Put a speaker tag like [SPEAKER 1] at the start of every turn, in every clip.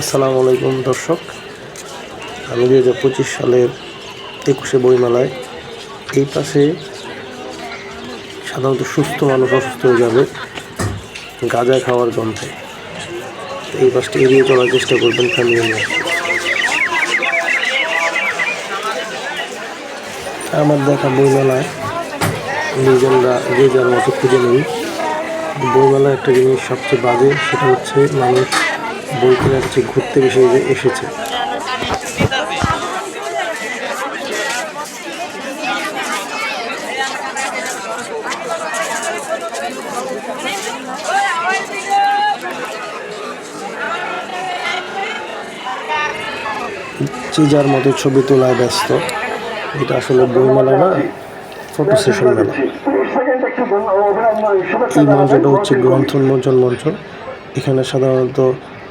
[SPEAKER 1] আসসালামু আলাইকুম, দর্শক। আমি দুই হাজার পঁচিশ সালের একুশে বইমেলায় এই পাশে সাধারণত সুস্থ মানুষ অসুস্থ হয়ে যাবে, গাঁজা খাওয়ার গন্ধে। এই পাশটা এড়িয়ে চলার চেষ্টা করবেন ফ্যামিলি নিয়ে। আমার দেখা বইমেলায় নিজেরা যে যার মতো খুঁজে নেই। বইমেলায় একটা জিনিস সবচেয়ে বাজে, সেটা হচ্ছে মানুষ কেনার চেয়ে ঘুরতে বেশি এসেছে। যে যার মতো ছবি তোলায় ব্যস্ত, এটা আসলে বইমেলা না ফটো সেশন মেলা। এই মঞ্চটা হচ্ছে গ্রন্থ উন্মোচন মঞ্চ। এখানে সাধারণত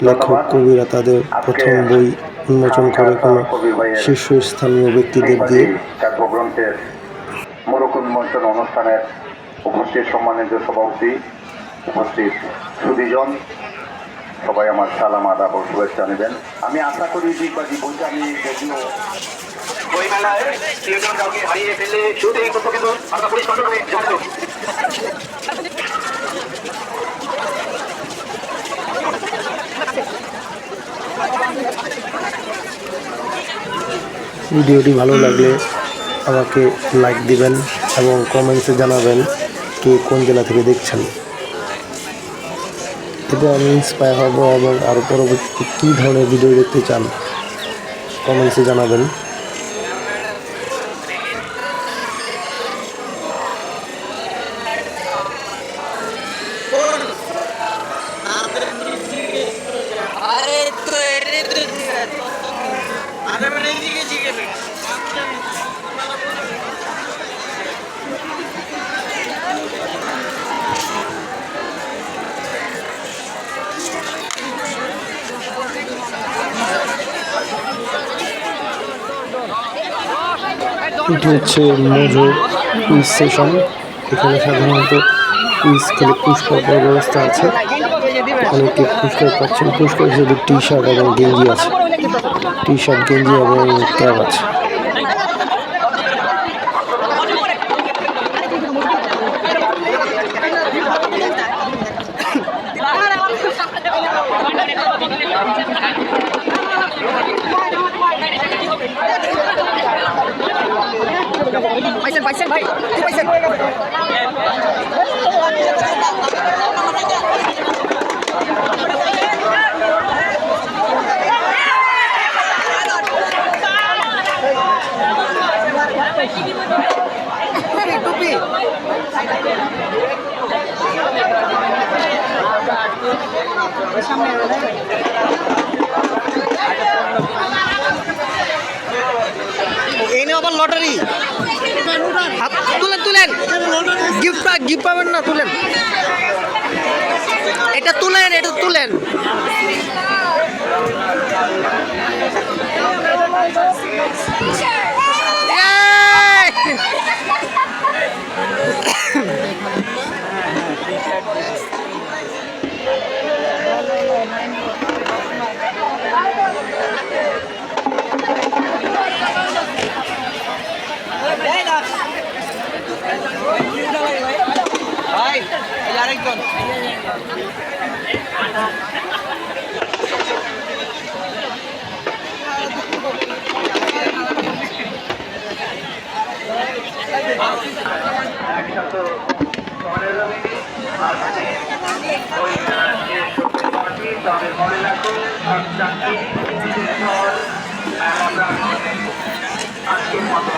[SPEAKER 1] লেখক, কবিরা তাদের প্রথম বই উন্মোচন করে কোনো শীর্ষস্থানীয় ব্যক্তিদের দিয়ে।
[SPEAKER 2] কাব্যগ্রন্থের মোড়ক উন্মোচন অনুষ্ঠানের উপস্থিত সম্মানিত সভাপতি উপস্থিত সুদীজন, সবাই আমার সালাম, আদাব ও শুভেচ্ছা নেবেন। আমি আশা করি বলতে আমি যদিও বইমেলায় হারিয়ে ফেললে শুরুতেই করতে
[SPEAKER 1] ভিডিওটি ভালো লাগলে আমাকে লাইক দিবেন এবং কমেন্টসে জানাবেন কে কোন জেলা থেকে দেখছেন। এতে আমি ইন্সপায়ার হব এবং আরও পরবর্তীতে কী ধরনের ভিডিও দেখতে চান কমেন্টসে জানাবেন। এটি হচ্ছে মজো কুইজ সেশন এখানে সাধারণত কুইজ খেলে পাওয়ার ব্যবস্থা আছে। অনেকে পুরস্কার পাচ্ছেন। পুরস্কার হিসেবে টি শার্ট এবং গেঞ্জি আছে। টি শার্ট গেঞ্জি এবং ক্যাব আছে।
[SPEAKER 3] পাইছেন পাইছেন ভাই কি পাইছেন? টুপি এই নিয়ে আবার লটারি। তুলেন। গিফট গিফট পাবেন না তুলেন। এটা তুলেন এটা তুলেন!
[SPEAKER 2] পার্টি তবে মনে রাখুন আজকের মতো